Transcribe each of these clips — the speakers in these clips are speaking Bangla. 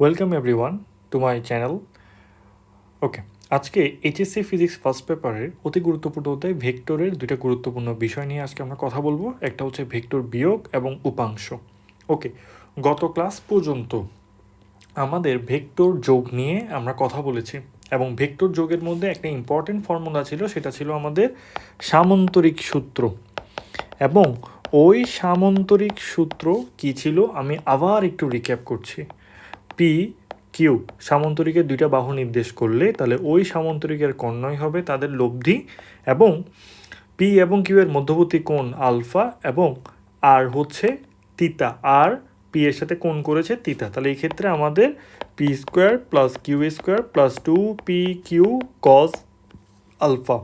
Welcome everyone to my channel okay আজকে এইচএসসি ফিজিক্স ফার্স্ট পেপারের অতি গুরুত্বপূর্ণ অধ্যায় ভেক্টরের দুইটা গুরুত্বপূর্ণ বিষয় নিয়ে আজকে আমরা কথা বলব। একটা হচ্ছে ভেক্টর বিয়োগ এবং উপাংশ। ওকে গত ক্লাস পর্যন্ত আমাদের ভেক্টর যোগ নিয়ে আমরা কথা বলেছি এবং ভেক্টর যোগের মধ্যে একটা ইম্পর্টেন্ট ফর্মুলা ছিল, সেটা ছিল আমাদের সামন্তরিক সূত্র। এবং ওই সামন্তরিক সূত্র কি ছিল? আমি আবার একটু রিক্যাপ করছি। পি কিউ সামন্তরিকের দুইটা বাহু নির্দেশ করলে তাহলে ওই সামন্তরিকের কর্ণয় হবে তাদের লব্ধি এবং পি এবং কিউ এর মধ্যবর্তী কোণ আলফা এবং আর হচ্ছে তিতা আর পি এর সাথে কোণ করেছে তিতা তাহলে এই ক্ষেত্রে আমাদের P square plus Q square plus two P Q cos alpha.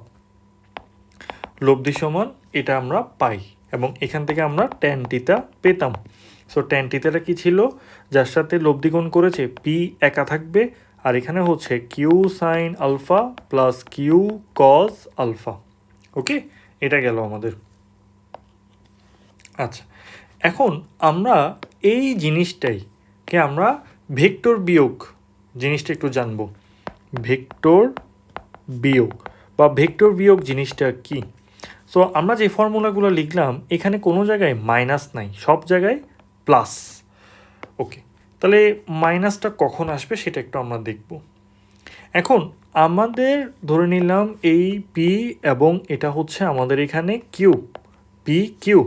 লব্ধি সমান এটা আমরা পাই এবং এখান থেকে আমরা ট্যান টিতা পেতাম। সো ট্যান টিতাটা কি ছিল? যার সাথে লব্ধিগুণ করেছে পি একা থাকবে, আর এখানে হচ্ছে Q sine alpha plus Q cos alpha okay এটা গেল আমাদের। আচ্ছা এখন আমরা এই জিনিসটাই কে আমরা ভেক্টর বিয়োগ জিনিসটা একটু জানব। ভেক্টর বিয়োগ বা ভেক্টর বিয়োগ জিনিসটা কি? সো আমরা যে ফর্মুলাগুলো লিখলাম, এখানে কোনো জায়গায় মাইনাস নাই, সব জায়গায় প্লাস ওকে তাহলে মাইনাসটা কখন আসবে সেটা একটু আমরা দেখব। এখন আমাদের ধরে নিলাম এই পি এবং এটা হচ্ছে আমাদের এখানে কিউ পি কিউ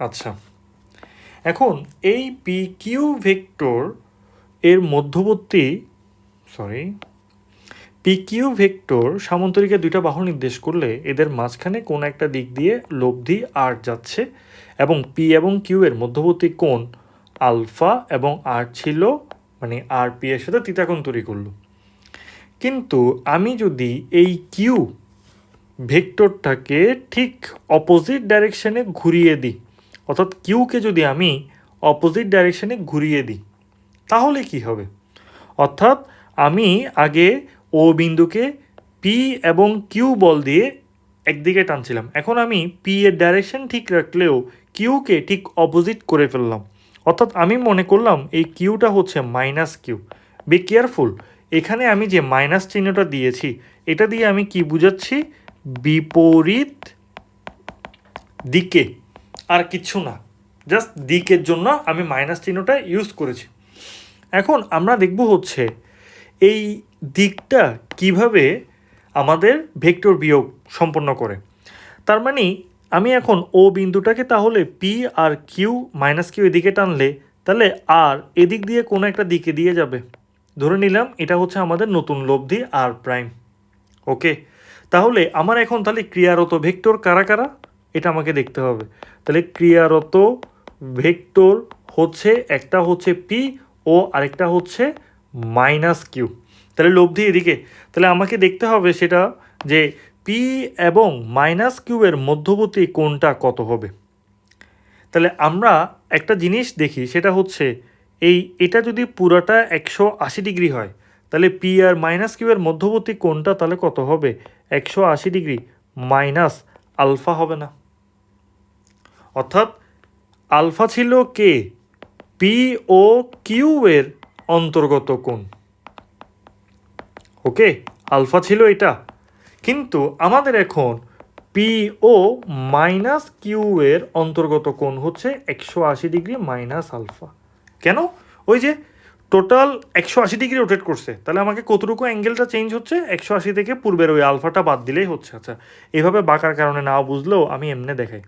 আচ্ছা। এখন এই পি কিউ ভেক্টর এর মধ্যবর্তী সরি পিকিউ ভেক্টর সামন্তরিকের দুইটা বাহু নির্দেশ করলে এদের মাঝখানে কোন একটা দিক দিয়ে লব্ধি আর যাচ্ছে এবং পি এবং কিউ এর মধ্যবর্তী কোণ আলফা এবং আর ছিল মানে আর পি এর সাথে তিতাকোণ তৈরি করল। কিন্তু আমি যদি এই কিউ ভেক্টরটাকে ঠিক অপোজিট ডাইরেকশনে ঘুরিয়ে দিই, অর্থাৎ কিউকে যদি আমি অপোজিট ডাইরেকশনে ঘুরিয়ে দিই, তাহলে কি হবে? অর্থাৎ আমি আগে ও বিন্দুকে পি এবং কিউ বল দিয়ে একদিকে টানছিলাম। এখন আমি পি এর ডাইরেকশন ঠিক রাখলেও কিউকে ঠিক অপোজিট করে ফেললাম। অর্থাৎ আমি মনে করলাম এই কিউটা হচ্ছে মাইনাস কিউ। বি কেয়ারফুল এখানে আমি যে মাইনাস চিহ্নটা দিয়েছি, এটা দিয়ে আমি কি বুঝাচ্ছি? বিপরীত দিকে। আর কিছু না। জাস্ট দিকের জন্য আমি মাইনাস চিহ্নটা ইউজ করেছি। এখন আমরা দেখব হচ্ছে এই দিকটা কীভাবে আমাদের ভেক্টর বিয়োগ সম্পন্ন করে। তার মানে আমি এখন ও বিন্দুটাকে তাহলে পি আর কিউ মাইনাস কিউ এদিকে টানলে, তাহলে আর এদিক দিয়ে কোনো একটা দিকে দিয়ে যাবে। ধরে নিলাম এটা হচ্ছে আমাদের নতুন লব্ধি আর প্রাইম ওকে তাহলে আমার এখন তাহলে ক্রিয়ারত ভেক্টর কারা কারা? এটা আমাকে দেখতে হবে। তাহলে ক্রিয়ারত ভেক্টর হচ্ছে, একটা হচ্ছে পি ও আরেকটা হচ্ছে মাইনাস কিউ তাহলে লব্ধি এদিকে। তাহলে আমাকে দেখতে হবে সেটা যে পি এবং মাইনাস কিউয়ের মধ্যবর্তী কোণটা কত হবে? তাহলে আমরা একটা জিনিস দেখি, সেটা হচ্ছে এই, এটা যদি পুরাটা একশো আশি ডিগ্রি হয়, তাহলে পি আর মাইনাস কিউয়ের মধ্যবর্তী কোণটা তাহলে কত হবে? একশো আশি ডিগ্রি মাইনাস আলফা হবে না। অর্থাৎ আলফা ছিল কে? পি ও কিউ এর অন্তর্গত কোণ। ওকে? আলফা ছিল এটা। কিন্তু আমাদের এখন পিও মাইনাস কিউ এর অন্তর্গত কোণ হচ্ছে একশো আশি ডিগ্রি মাইনাস আলফা কেন? ওই যে টোটাল একশো আশি ডিগ্রি রোটেট করছে। তাহলে আমাকে কতটুকু অ্যাঙ্গেলটা চেঞ্জ হচ্ছে? একশো আশি থেকে পূর্বের ওই আলফাটা বাদ দিলেই হচ্ছে। আচ্ছা এভাবে বাঁকার কারণে না বুঝলেও আমি এমনি দেখাই।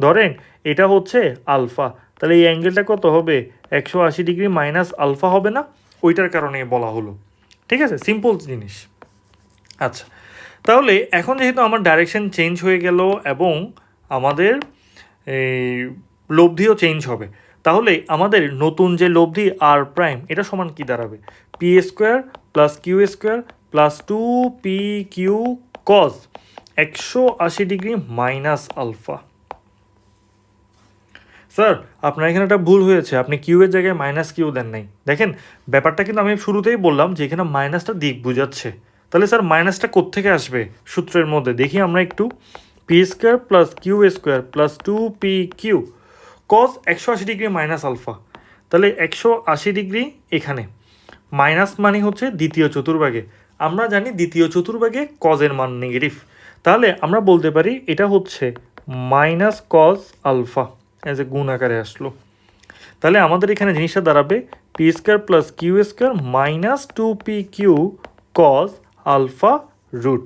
ধরেন এটা হচ্ছে আলফা তাহলে এই অ্যাঙ্গেলটা কত হবে? একশো আশি ডিগ্রি মাইনাস আলফা হবে না? ওইটার কারণে বলা হলো। ঠিক আছে? সিম্পল জিনিস। আচ্ছা তাহলে এখন যেহেতু আমার ডাইরেকশন চেঞ্জ হয়ে গেল এবং আমাদের লব্ধিও চেঞ্জ হবে, তাহলে আমাদের নতুন যে লব্ধি আর প্রাইম এটা সমান কি দাঁড়াবে? P square plus Q square plus two P Q cos একশো আশি ডিগ্রি মাইনাস আলফা স্যার আপনার এখানে একটা ভুল হয়েছে, আপনি কিউ এর জায়গায় মাইনাস কিউ দেন নাই। দেখেন, ব্যাপারটা কিন্তু আমি শুরুতেই বললাম যে এখানে মাইনাসটা দিক বুঝাচ্ছে। তাহলে স্যার মাইনাসটা কোত্থেকে আসবে সূত্রের মধ্যে? দেখি আমরা একটু। P square plus Q square plus two P Q cos একশো আশি ডিগ্রি মাইনাস আলফা তাহলে একশো আশি ডিগ্রি এখানে। মাইনাস মানে হচ্ছে দ্বিতীয় চতুর্ভাগে। আমরা জানি দ্বিতীয় চতুর্ভাগে কজের মান নেগেটিভ তাহলে আমরা বলতে পারি এটা হচ্ছে minus cos alpha as a গুণ আকারে আসলো। তাহলে আমাদের এখানে জিনিসটা দাঁড়াবে P square plus Q square minus two P Q cos alpha root.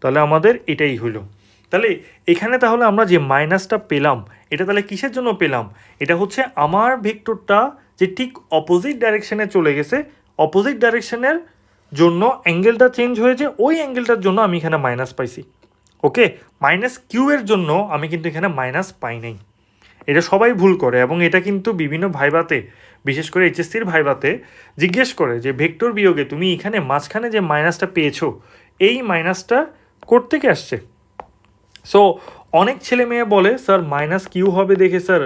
তাহলে আমাদের এটাই হলো। তাহলে এখানে তাহলে আমরা যে মাইনাসটা পেলাম, এটা তাহলে কিসের জন্য পেলাম? এটা হচ্ছে আমার ভেক্টরটা যে ঠিক অপোজিট ডাইরেকশানে চলে গেছে অপোজিট ডাইরেকশানের জন্য অ্যাঙ্গেলটা চেঞ্জ হয়েছে, ওই অ্যাঙ্গেলটার জন্য আমি এখানে মাইনাস পাইছি। ওকে মাইনাস কিউ এর জন্য আমি কিন্তু এখানে মাইনাস পাই নাই। এটা সবাই ভুল করে এবং এটা কিন্তু বিভিন্ন ভাইবাতে বিশেষ করে এইচএসসির ভাইবাতে জিজ্ঞেস করে যে, ভেক্টর বিয়োগে তুমি এখানে মাঝখানে যে মাইনাসটা পেয়েছ, এই মাইনাসটা থেকে আসছে? সো অনেক ছেলে মেয়ে বলে, স্যার, মাইনাস কিউ হবে দেখে, স্যার।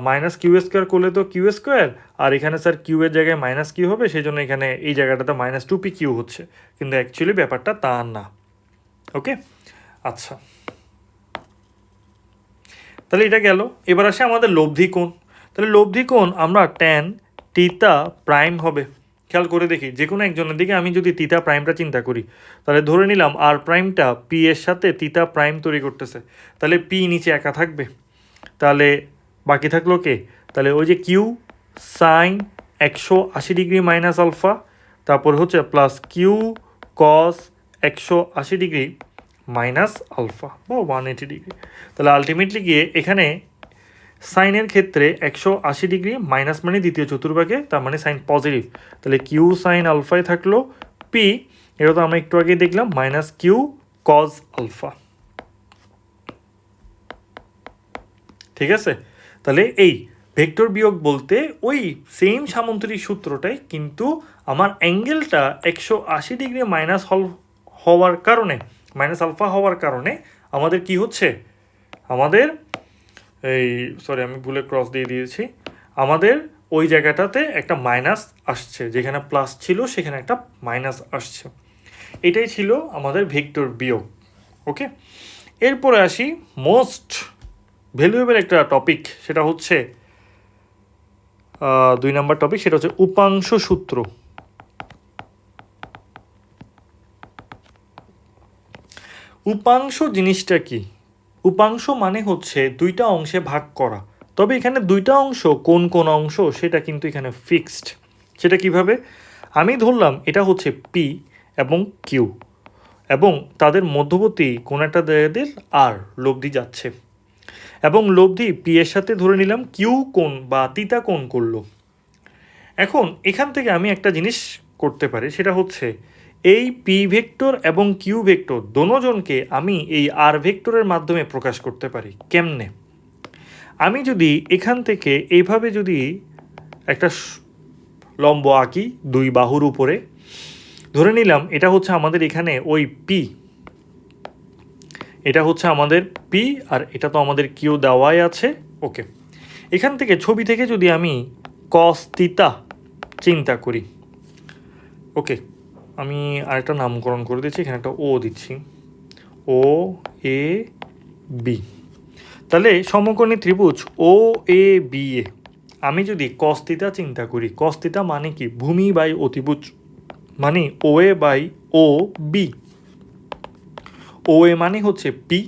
মাইনাস কিউ স্কোয়ার করলে তো কিউ স্কোয়ার, আর এখানে, স্যার, কিউ এর জায়গায় মাইনাস কিউ হবে সেই জন্য এখানে এই জায়গাটাতে মাইনাস টু পি কিউ হচ্ছে। কিন্তু অ্যাকচুয়ালি ব্যাপারটা তা না। ওকে আচ্ছা। তাহলে এটা গেল। এবার আসে আমাদের লব্ধি কোণ। তাহলে লব্ধি কোণ? আমরা ট্যান টিতা প্রাইম হবে। খেয়াল করে দেখি যে কোনো একজনের দিকে আমি যদি তিতা প্রাইমটা চিন্তা করি, তাহলে ধরে নিলাম আর প্রাইমটা পি এর সাথে তিতা প্রাইম তৈরি করতেছে। তাহলে পি নিচে একা থাকবে। তাহলে বাকি থাকল কে? তাহলে ওই যে কিউ সাইন একশো আশি ডিগ্রি মাইনাস আলফা তারপর হচ্ছে প্লাস কিউ কস একশো আশি ডিগ্রি মাইনাস আলফা বা ওয়ান এইটি ডিগ্রি তাহলে আলটিমেটলি গিয়ে এখানে সাইনের ক্ষেত্রে একশো আশি ডিগ্রি মাইনাস মানে দ্বিতীয় চতুর্ভাগে, তার মানে সাইন পজিটিভ। তাহলে কিউ সাইন আলফায় থাকল পি এটা তো আমরা একটু আগে দেখলাম, মাইনাস কিউ কজ আলফা। ঠিক আছে? তাহলে এই ভেক্টর বিয়োগ বলতে ওই সেম সামন্তরিক সূত্রটাই কিন্তু আমার অ্যাঙ্গেলটা একশো আশি ডিগ্রি মাইনাস হল হওয়ার কারণে, মাইনাস আলফা হওয়ার কারণে আমাদের কি হচ্ছে? আমাদের এই সরি আমি ভুলে ক্রস দিয়ে দিয়েছি। আমাদের ওই জায়গাটাতে একটা মাইনাস আসছে, যেখানে প্লাস ছিল, সেখানে একটা মাইনাস আসছে। এটাই ছিল আমাদের ভেক্টর বিয়োগ ওকে এরপরে আসি মোস্ট ভ্যালুয়েবল একটা টপিক সেটা হচ্ছে দুই নম্বর টপিক সেটা হচ্ছে উপাংশ সূত্র। উপাংশ জিনিসটা কি? উপাংশ মানে হচ্ছে দুইটা অংশে ভাগ করা। তবে এখানে দুইটা অংশ, কোন কোন অংশ, সেটা কিন্তু এখানে ফিক্সড সেটা কীভাবে? আমি ধরলাম এটা হচ্ছে পি এবং কিউ এবং তাদের মধ্যবর্তী কোন একটা দেয়াদের আর লব্ধি যাচ্ছে। এবং লব্ধি পি এর সাথে ধরে নিলাম কিউ কোণ বা তিতা কোণ করল। এখন এখান থেকে আমি একটা জিনিস করতে পারি, সেটা হচ্ছে এই পি ভেক্টর এবং কিউ ভেক্টর দোনোজনকে আমি এই আর ভেক্টরের মাধ্যমে প্রকাশ করতে পারি। কেমনে? আমি যদি এখান থেকে এইভাবে যদি একটা লম্ব আঁকি দুই বাহুর উপরে, ধরে নিলাম এটা হচ্ছে আমাদের এখানে ওই পি এটা হচ্ছে আমাদের পি আর এটা তো আমাদের কিউ দেওয়াই আছে। ওকে এখান থেকে ছবি থেকে যদি আমি কস্তিতা চিন্তা করি। ওকে আমি আরেকটা নামকরণ করে দিচ্ছি, এখানে একটা ও দিচ্ছি। ও এ বি তাহলে সমকোণী ত্রিভুজ ও এ বি এ। আমি যদি কস্তিতা চিন্তা করি কস্তিতা মানে কি? ভূমি বাই অতিভুজ মানে ও এ বাই ও বি ও এ মানে হচ্ছে পি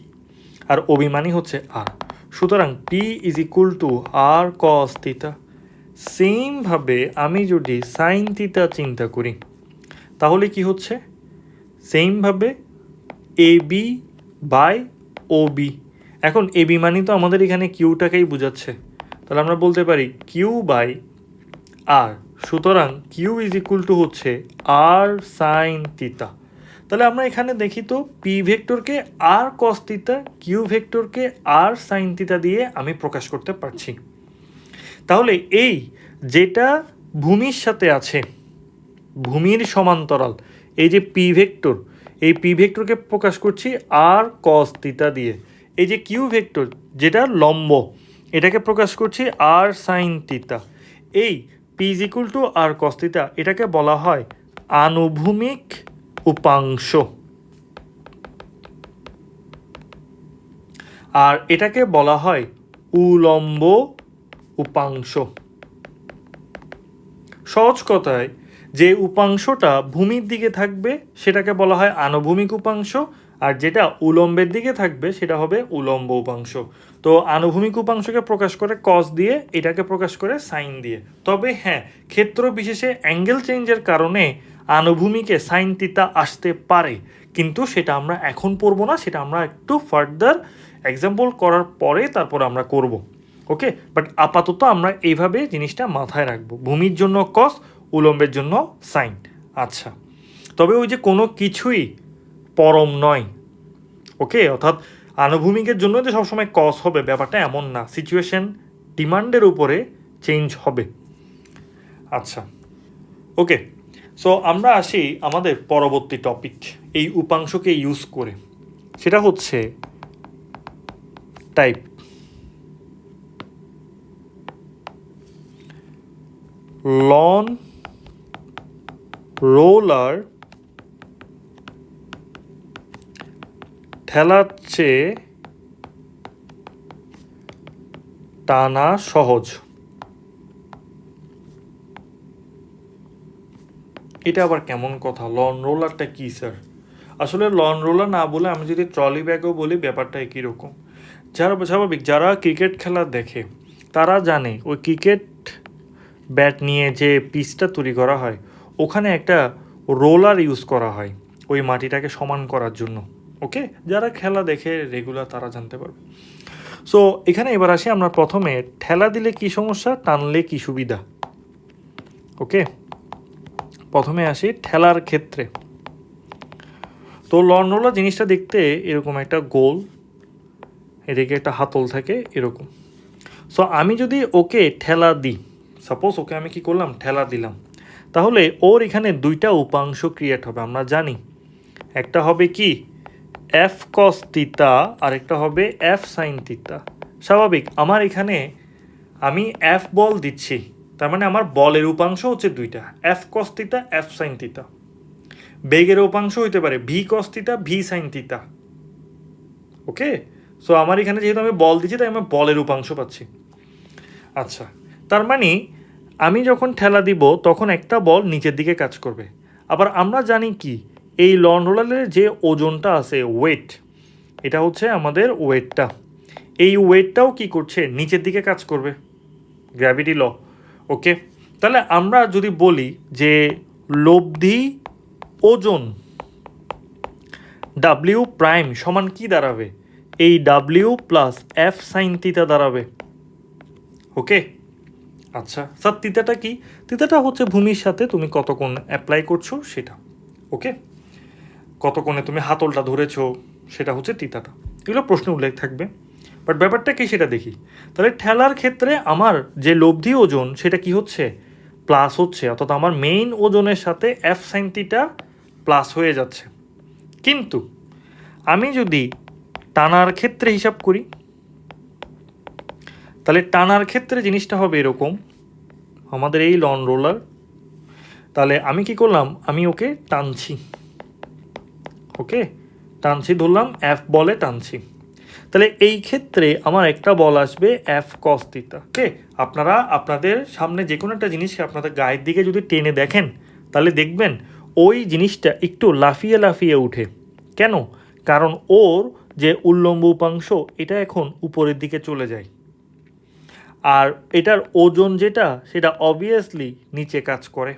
আর ও বি মানে হচ্ছে আর সুতরাং P is equal to R cos theta সেমভাবে আমি যদি সাইন থিতা চিন্তা করি তাহলে কি হচ্ছে? সেমভাবে A B by O B এখন এ বি মানে তো আমাদের এখানে কিউটাকেই বোঝাচ্ছে। তাহলে আমরা বলতে পারি কিউ বাই আর সুতরাং কিউ ইজ ইকুয়াল টু হচ্ছে আর সাইন তিতা তাহলে আমরা এখানে দেখি তো পি ভেক্টরকে আর কস তিতা কিউ ভেক্টরকে আর সাইন তিতা দিয়ে আমি প্রকাশ করতে পারছি। তাহলে এই যেটা ভূমির সাথে আছে ভূমির সমান্তরাল, এই যে পি ভেক্টর, এই পি ভেক্টরকে প্রকাশ করছি আর কস দিয়ে। এই যে কিউ ভেক্টর, যেটা লম্ব, এটাকে প্রকাশ করছি আর সাইন তিতা এই পি টু আর কস এটাকে বলা হয় আনুভূমিক উপাংশ। আর এটাকে বলা হয় উলম্ব উপাংশ। সহজ কথায় যে উপাংশটা ভূমির দিকে থাকবে, সেটাকে বলা হয় আনুভূমিক উপাংশ, আর যেটা উলম্বের দিকে থাকবে, সেটা হবে উলম্ব উপাংশ। তো আনুভূমিক উপাংশকে প্রকাশ করে কস দিয়ে, এটাকে প্রকাশ করে সাইন দিয়ে। তবে হ্যাঁ ক্ষেত্র বিশেষে অ্যাঙ্গেল চেঞ্জের কারণে আনুভূমিকে সাইন তিতা আসতে পারে। কিন্তু সেটা আমরা এখন পড়ব না, সেটা আমরা একটু ফার্দার এক্সাম্পল করার পরে তারপর আমরা করব। ওকে বাট আপাতত আমরা এইভাবে জিনিসটা মাথায় রাখব। ভূমির জন্য কস উলম্বের জন্য সাইন আচ্ছা তবে ওই যে কোনো কিছুই পরম নয়। ওকে, অর্থাৎ আনুভূমিকের জন্য যে সবসময় কস হবে, ব্যাপারটা এমন না। সিচুয়েশন ডিমান্ডের উপরে চেঞ্জ হবে। আচ্ছা ওকে সো আমরা আসি আমাদের পরবর্তী টপিক এই উপাংশকে ইউজ করে। সেটা হচ্ছে টাইপ লন রোলার ঠেলার চেয়ে টানা সহজ। এটা আবার কেমন কথা? লন রোলারটা কি, স্যার? আসলে লন রোলার না বলে আমি যদি ট্রলি ব্যাগও বলি, ব্যাপারটা একই রকম। যারা স্বাভাবিক, যারা ক্রিকেট খেলা দেখে, তারা জানে, ওই ক্রিকেট ব্যাট নিয়ে যে পিচটা তৈরি করা হয় ওখানে একটা রোলার ইউজ করা হয় ওই মাটিটাকে সমান করার জন্য ওকে যারা খেলা দেখে রেগুলার তারা জানতে পারবে। সো এখানে এবার আসি আমরা প্রথমে, ঠেলা দিলে কি সমস্যা, টানলে কি সুবিধা? ওকে প্রথমে আসি ঠেলার ক্ষেত্রে। তো লন রোলার জিনিসটা দেখতে এরকম একটা গোল, এদিকে একটা হাতল থাকে এরকম। সো আমি যদি ওকে ঠেলা দিই সাপোজ ওকে আমি কি করলাম? ঠেলা দিলাম। তাহলে ওর এখানে দুইটা উপাংশ ক্রিয়েট হবে, আমরা জানি। একটা হবে কি? এফ কস তিতা আর একটা হবে এফ সাইন তিতা স্বাভাবিক, আমার এখানে আমি এফ বল দিচ্ছি, তার মানে আমার বলের উপাংশ হচ্ছে দুইটা এফ কস তিতা এফ সাইন তিতা বেগের উপাংশ হইতে পারে ভি কস তিতা ভি সাইন তিতা ওকে? সো আমার এখানে যেহেতু আমি বল দিচ্ছি, তাই আমি বলের উপাংশ পাচ্ছি। আচ্ছা তার মানে আমি যখন ঠেলা দিব, তখন একটা বল নিচের দিকে কাজ করবে। আবার আমরা জানি কি, এই লন রোলারের যে ওজনটা আছে ওয়েট এটা হচ্ছে আমাদের ওয়েটটা। এই ওয়েটটাও কি করছে? নিচের দিকে কাজ করবে। গ্র্যাভিটি ল ওকে তাহলে আমরা যদি বলি যে লব্ধি ওজন ডাব্লিউ প্রাইম সমান কি দাঁড়াবে? এই ডাব্লিউ প্লাস এফ সাইন তিতা দাঁড়াবে। ওকে আচ্ছা স্যার, তিতাটা কি? তিতাটা হচ্ছে ভূমির সাথে তুমি কত কোণ অ্যাপ্লাই করছ সেটা ওকে কত কোণে তুমি হাতলটা ধরেছো সেটা হচ্ছে তিতাটা। এগুলো প্রশ্নে উল্লেখ থাকবে বাট ব্যাপারটা কি সেটা দেখি। তাহলে ঠেলার ক্ষেত্রে আমার যে লব্ধি ওজন সেটা কি হচ্ছে? প্লাস হচ্ছে, অর্থাৎ আমার মেইন ওজনের সাথে এফ সাইন তিটা প্লাস হয়ে যাচ্ছে। কিন্তু আমি যদি টানার ক্ষেত্রে হিসাব করি তাহলে টানার ক্ষেত্রে জিনিসটা হবে এরকম। আমাদের এই লন রোলার তাহলে আমি কি করলাম? আমি ওকে টানছি। ওকে? টানছি, ধরলাম অ্যাফ বলে টানছি। তাহলে এই ক্ষেত্রে আমার একটা বল আসবে অ্যাফ কস থিটা ওকে? আপনারা আপনাদের সামনে যে কোনো একটা জিনিসকে আপনাদের গায়ের দিকে যদি টেনে দেখেন, তাহলে দেখবেন ওই জিনিসটা একটু লাফিয়ে লাফিয়ে উঠে কেন? কারণ ওর যে উল্লম্ব উপাংশ, এটা এখন উপরের দিকে চলে যায়। আর এটার ওজন যেটা, সেটা অবভিয়াসলি নিচে কাজ করে।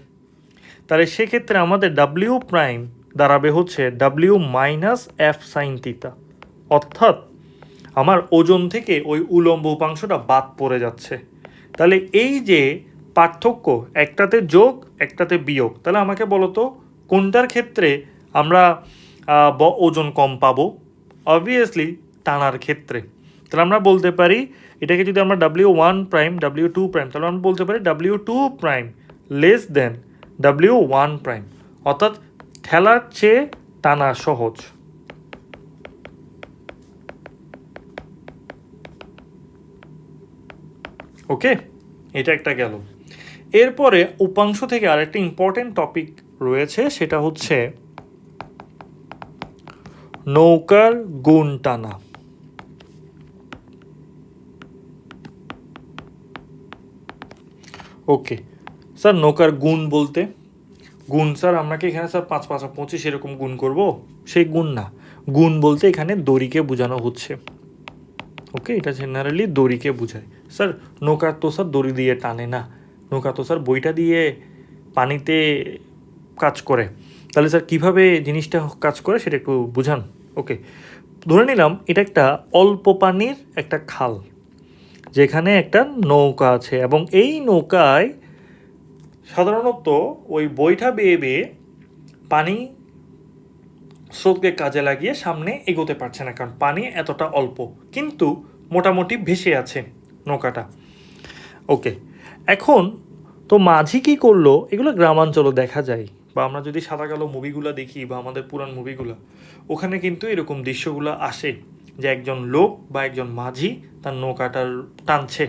তাহলে সেক্ষেত্রে আমাদের ডাব্লিউ প্রাইম দাঁড়াবে হচ্ছে ডাব্লিউ মাইনাস এফ সাইন তিতা অর্থাৎ আমার ওজন থেকে ওই উলম্ব উপাংশটা বাদ পড়ে যাচ্ছে। তাহলে এই যে পার্থক্য, একটাতে যোগ, একটাতে বিয়োগ, তাহলে আমাকে বলো তো কোনটার ক্ষেত্রে আমরা ওজন কম পাবো? অবভিয়াসলি টানার ক্ষেত্রে। তাহলে আমরা বলতে পারি, এটাকে যদি আমরা W one prime W two prime তাহলে আমরা বলতে পারি W two prime less than W one prime অর্থাৎ ঠেলার চেয়ে টানা সহজ। ওকে? এটা একটা গেল। এরপরে উপাংশ থেকে আরেকটা ইম্পর্টেন্ট টপিক রয়েছে, সেটা হচ্ছে নৌকার গুণ টানা। ওকে স্যার নৌকার গুণ বলতে? গুণ স্যার আমরা কি এখানে স্যার পাঁচ পাঁচ, পঁচিশ এরকম গুণ করব? সেই গুণ না। গুণ বলতে এখানে দড়িকে বোঝানো হচ্ছে। ওকে এটা জেনারেলি দড়িকে বোঝায়। স্যার নৌকা তো স্যার দড়ি দিয়ে টানে না। নৌকা তো স্যার বইটা দিয়ে পানিতে কাজ করে। তাহলে স্যার কীভাবে জিনিসটা কাজ করে সেটা একটু বুঝান। ওকে ধরে নিলাম, এটা একটা অল্প পানির একটা খাল। যেখানে একটা নৌকা আছে এবং এই নৌকায় সাধারণত ওই বইটা বেয়ে বেয়ে পানি স্রোতকে কাজে লাগিয়ে সামনে এগোতে পারছে না, কারণ পানি এতটা অল্প, কিন্তু মোটামুটি ভেসে আছে নৌকাটা। ওকে, এখন তো মাঝি কি করল? এগুলো গ্রামাঞ্চলে দেখা যায়, বা আমরা যদি সাদা কালো মুভিগুলো দেখি, বা আমাদের পুরান মুভিগুলো, ওখানে কিন্তু এরকম দৃশ্যগুলো আসে। যে একজন লোক বা একজন মাঝি তার নৌকাটার টানছে।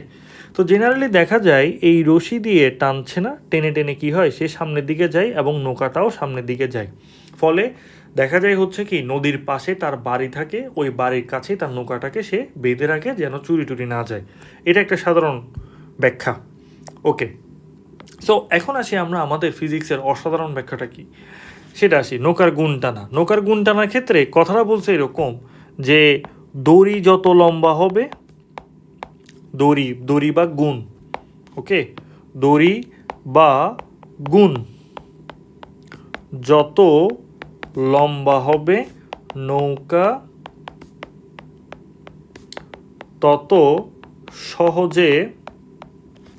তো জেনারেলি দেখা যায় এই রশি দিয়ে টানছে না, টেনে টেনে কি হয়, সে সামনের দিকে যায় এবং নৌকাটাও সামনের দিকে যায়। ফলে দেখা যায় হচ্ছে কি, নদীর পাশে তার বাড়ি থাকে, ওই বাড়ির কাছে তার নৌকাটাকে সে বেঁধে রাখে যেন চুরি টুরি না যায়। এটা একটা সাধারণ ব্যাখ্যা। ওকে সো এখন আসি আমরা আমাদের ফিজিক্সের অসাধারণ ব্যাখ্যাটা কি? সেটা আসি, নৌকার গুণ টানা। নৌকার গুণ টানার ক্ষেত্রে কথাটা বলছে এরকম যে দড়ি যত লম্বা হবে, দড়ি দড়ি বা গুণ, ওকে? দড়ি বা গুণ যত লম্বা হবে, নৌকা তত সহজে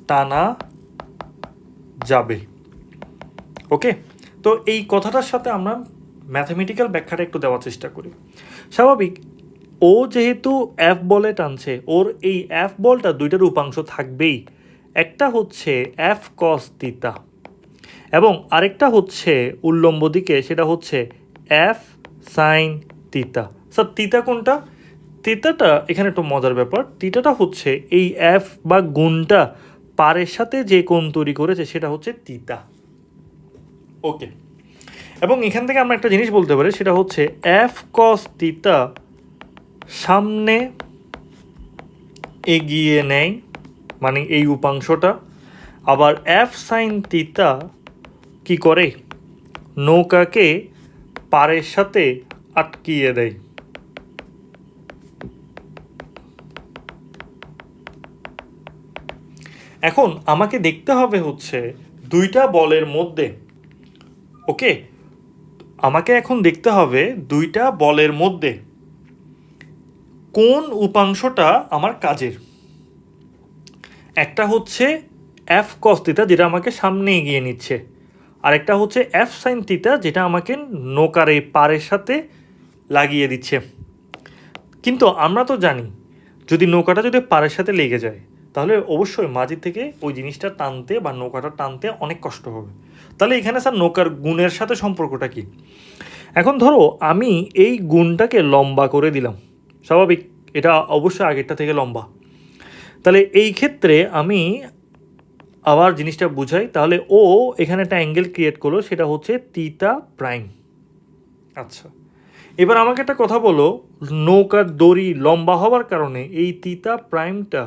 টানা যাবে। ওকে? তো এই কথাটার সাথে আমরা ম্যাথামেটিক্যাল ব্যাখ্যাটা একটু দেওয়ার চেষ্টা করি। স্বাভাবিক। ও যেহেতু অ্যাফ বলে টানছে, ওর এই অ্যাফ বলটা দুইটা রূপাংশ থাকবেই। একটা হচ্ছে এফ কস তিতা এবং আরেকটা হচ্ছে উল্লম্ব দিকে, সেটা হচ্ছে এফ সাইন তিতা স্যার তিতা কোনটা? তিতাটা এখানে একটু মজার ব্যাপার। তিতাটা হচ্ছে এই অ্যাফ বা গুণটা পারের সাথে যে কোণ তৈরি করেছে, সেটা হচ্ছে তিতা ওকে এবং এখান থেকে আমরা একটা জিনিস বলতে পারি, সেটা হচ্ছে এফ কস তিতা সামনে এগিয়ে নেয় মানে এই উপাংশটা। আবার এফ সাইন তিতা কি করে? নৌকাকে পারের সাথে আটকিয়ে দেয়। এখন আমাকে দেখতে হবে হচ্ছে দুইটা বলের মধ্যে, ওকে? আমাকে এখন দেখতে হবে দুইটা বলের মধ্যে কোন উপাংশটা আমার কাজের। একটা হচ্ছে এফ কস যেটা আমাকে সামনে এগিয়ে নিচ্ছে। আরেকটা হচ্ছে এফ সাইন থিটা যেটা আমাকে নৌকার এই পারের সাথে লাগিয়ে দিচ্ছে। কিন্তু আমরা তো জানি, যদি নৌকাটা যদি পারের সাথে লেগে যায়, তাহলে অবশ্যই মাঝি থেকে ওই জিনিসটা টানতে বা নৌকাটা টানতে অনেক কষ্ট হবে। তাহলে এখানে স্যার নৌকার গুণের সাথে সম্পর্কটা কি? এখন ধরো আমি এই গুণটাকে লম্বা করে দিলাম। স্বাভাবিক, এটা অবশ্যই আগেরটা থেকে লম্বা। তাহলে এই ক্ষেত্রে আমি আবার জিনিসটা বুঝাই, তাহলে ও এখানে একটা অ্যাঙ্গেল ক্রিয়েট করল, সেটা হচ্ছে তিতা প্রাইম। আচ্ছা এবার আমাকে একটা কথা বলো, নৌকার দড়ি লম্বা হওয়ার কারণে এই তিতা প্রাইমটা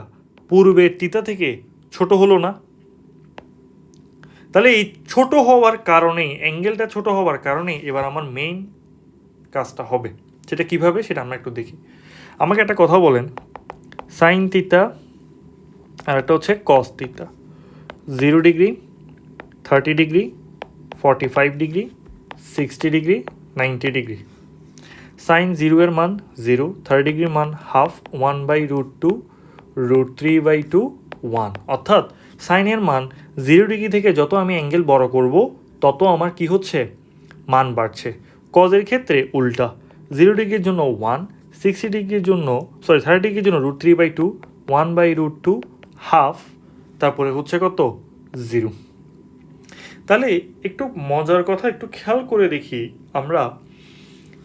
পূর্বের তিতা থেকে ছোট হলো না? তাহলে এই ছোট হওয়ার কারণে অ্যাঙ্গেলটা ছোট হওয়ার কারণে এবার আমার মেইন কাজটা হবে। সেটা কীভাবে, সেটা আমরা একটু দেখি। আমাকে একটা কথা বলেন। সাইন তিতা আর একটা হচ্ছে cos theta zero degree thirty degree forty five degree sixty degree ninety degree sine zero এর মান জিরো থার্টি ডিগ্রির মান half one by root two root three by two one অর্থাৎ সাইনের মান জিরো ডিগ্রি থেকে যত আমি অ্যাঙ্গেল বড় করব, তত আমার কি হচ্ছে? মান বাড়ছে। কজের ক্ষেত্রে উল্টা। জিরো ডিগ্রির জন্য ওয়ান সিক্সটি ডিগ্রির জন্য সরি থার্টি ডিগ্রির জন্য root three by two one by root two half তারপরে হচ্ছে কত? জিরো তাহলে একটু মজার কথা একটু খেয়াল করে দেখি আমরা।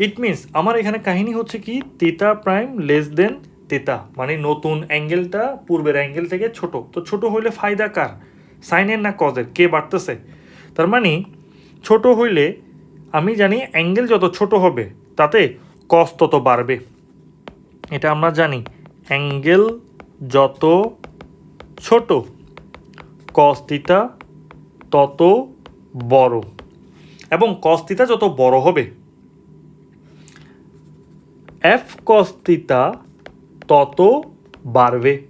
ইট মিনস আমার এখানে কাহিনী হচ্ছে কি তেতা প্রাইম লেস দেন তেতা মানে নতুন অ্যাঙ্গেলটা পূর্বের অ্যাঙ্গেল থেকে ছোট। তো ছোট হইলে ফায়দা কার? সাইনের না কজের কে বাড়তেছে? তার মানে ছোট হইলে আমি জানি অ্যাঙ্গেল যত ছোট হবে, তাতে কস তত বাড়বে। এটা আমরা জানি। অ্যাঙ্গেল যত ছোট কস তত বড়। এবং কস যত বড় হবে এফ কস থিতা তত বাড়বে।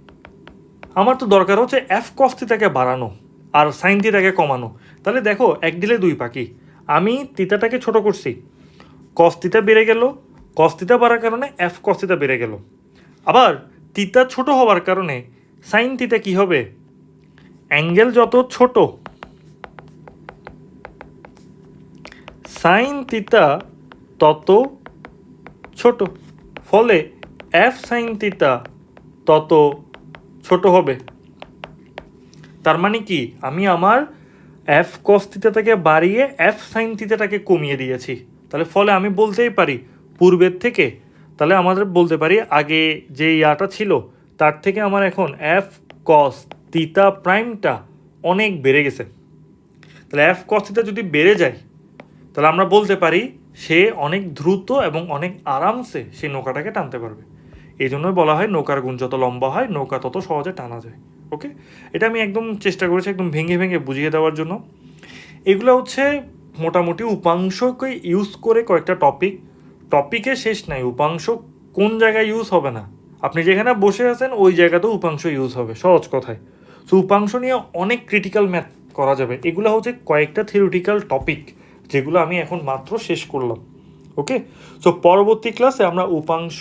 আমার তো দরকার হচ্ছে এফ কস বাড়ানো। আর সাইন থিতাকে কমানো। তাহলে দেখো, এক দিলে দুই পাখি। আমি তিতাটাকে ছোট করছি। কস থিতা বেড়ে গেল। কস থিতা বাড়ার কারণে এফ কস থিতা বেড়ে গেল। আবার তিতা ছোট হওয়ার কারণে সাইন তিতা কি হবে? অ্যাঙ্গেল যত ছোট, সাইন তিতা তত ছোট। ফলে এফ সাইন তিতা তত ছোট হবে। তার মানে কি? আমি আমার এফ কস থিতাটাকে বাড়িয়ে এফ সাইন থিতাটাকে কমিয়ে দিয়েছি। তাহলে ফলে আমি বলতেই পারি পূর্বের থেকে। তাহলে আমাদের বলতে পারি আগে যে ইয়াটা ছিল, তার থেকে আমার এখন এফ কস তিতা প্রাইমটা অনেক বেড়ে গেছে। তাহলে এফ কস থিতা যদি বেড়ে যায়, তাহলে আমরা বলতে পারি সে অনেক দ্রুত এবং অনেক আরামসে সেই নৌকাটাকে টানতে পারবে। এই জন্যই বলা হয় নৌকার গুণ যত লম্বা হয়, নৌকা তত সহজে টানা যায়। ওকে? এটা আমি একদম চেষ্টা করেছি একদম ভেঙে ভেঙে বুঝিয়ে দেওয়ার জন্য। এগুলো হচ্ছে মোটামুটি উপাংশকে ইউজ করে কয়েকটা টপিক টপিকে শেষ নাই, উপাংশ কোন জায়গায় ইউজ হবে না। আপনি যেখানে বসে আছেন, ওই জায়গাতেও উপাংশ ইউজ হবে, সহজ কথায়। সো উপাংশ নিয়ে অনেক ক্রিটিক্যাল ম্যাথ করা যাবে। এগুলো হচ্ছে কয়েকটা থিওরিটিক্যাল টপিক যেগুলো আমি এখন মাত্র শেষ করলাম, ওকে? সো পরবর্তী ক্লাসে আমরা উপাংশ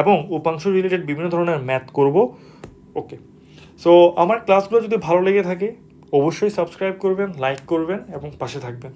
এবং উপাংশ রিলেটেড বিভিন্ন ধরনের ম্যাথ করব, ওকে? সো আমার ক্লাসগুলো যদি ভালো লেগে থাকে, অবশ্যই সাবস্ক্রাইব করবেন লাইক করবেন, এবং পাশে থাকবেন।